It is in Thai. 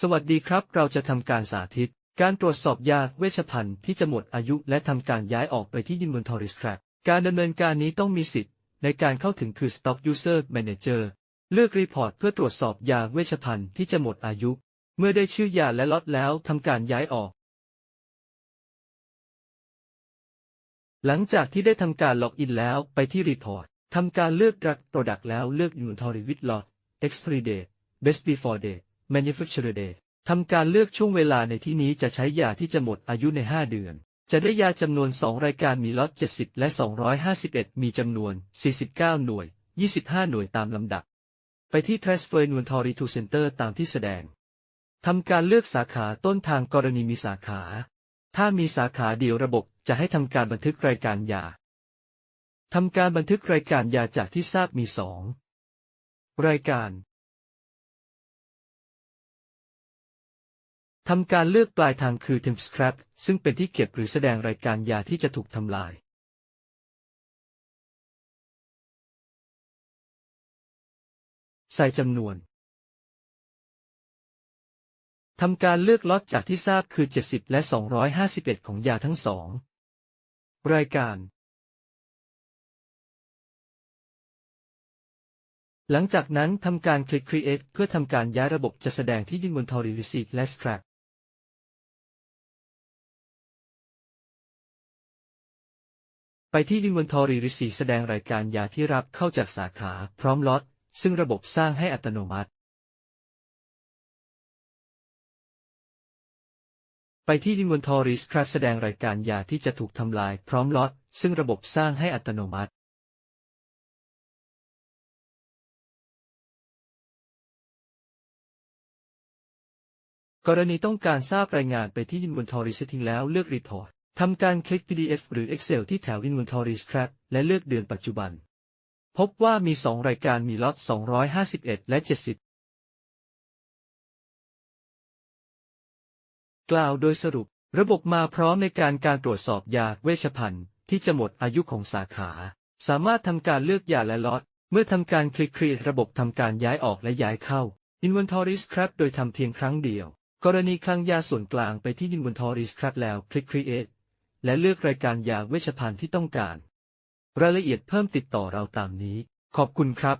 สวัสดีครับ เราจะทำการสาธิต การตรวจสอบยาเวชภัณฑ์ที่จะหมดอายุและทำการย้ายออกไปที่ Inventory Scrap การดำเนินการนี้ต้องมีสิทธิ์ ในการเข้าถึงคือ Stock User Manager เลือกรีพอร์ตเพื่อตรวจสอบยาเวชภัณฑ์ที่จะหมดอายุ เมื่อได้ชื่อยาและล็อตแล้วทำการย้ายออก หลังจากที่ได้ทำการล็อกอินแล้วไปที่รีพอร์ตทำการเลือก Drug Product แล้วเลือก Inventory with Lot Expiry Date Best Before Date Manufacturer Date ทำการเลือกช่วงเวลาในที่นี้จะใช้ยาที่จะหมดอายุใน 5 เดือน จะได้ยาจำนวน 2 รายการมีล็อต 70 และ 251 มีจำนวน 49 หน่วย 25 หน่วยตามลำดับ ไปที่ Transfer Inventory to Center ตามที่แสดง ทำการเลือกสาขาต้นทางกรณีมีสาขา ถ้ามีสาขาเดียวระบบจะให้ทำการบันทึกรายการยา ทำการบันทึกรายการยาจากที่ทราบมีสองรายการ ทำการเลือกปลายทางคือ Temp Scrap ซึ่งเป็นที่เก็บหรือแสดงรายการยาที่จะถูกทำลาย ใส่จำนวน ทำการเลือกล็อตจากที่ทราบคือ 70 และ 251 ของยาทั้งสอง รายการ หลังจากนั้นทำการคลิก Create เพื่อทำการย้ายระบบจะแสดงที่ Inventory Receipt และ Scrap ไปที่ Inventory r e c e i แสดงรายการยาที่รับเข้าจากสาขาพร้อมล็อตซึ่งระบบสร้างให้อัตโนมัติ ไปที่ Inventory Scrap แสดงรายการยาที่จะถูกทำลายพร้อมล็อตซึ่งระบบสร้างให้อัตโนมัติ กรณีต้องการทราบรายงานไปที่ Inventory Setting แล้วเลือก Report ทำการคลิก PDF หรือ Excel ที่แถว Inventory Scrap และเลือกเดือนปัจจุบัน พบว่ามี 2 รายการมีล็อต 251 และ 70 กล่าวโดยสรุป ระบบมาพร้อมในการการตรวจสอบยาเวชภัณฑ์ที่จะหมดอายุของสาขา สามารถทำการเลือกยาและล็อต เมื่อทำการคลิก Create ระบบทำการย้ายออกและย้ายเข้า Inventory Scrap โดยทำเพียงครั้งเดียว กรณีคลังยาส่วนกลางไปที่ Inventory Scrap แล้วคลิก Create และเลือกรายการยาเวชภัณฑ์ที่ต้องการ รายละเอียดเพิ่มติดต่อเราตามนี้ ขอบคุณครับ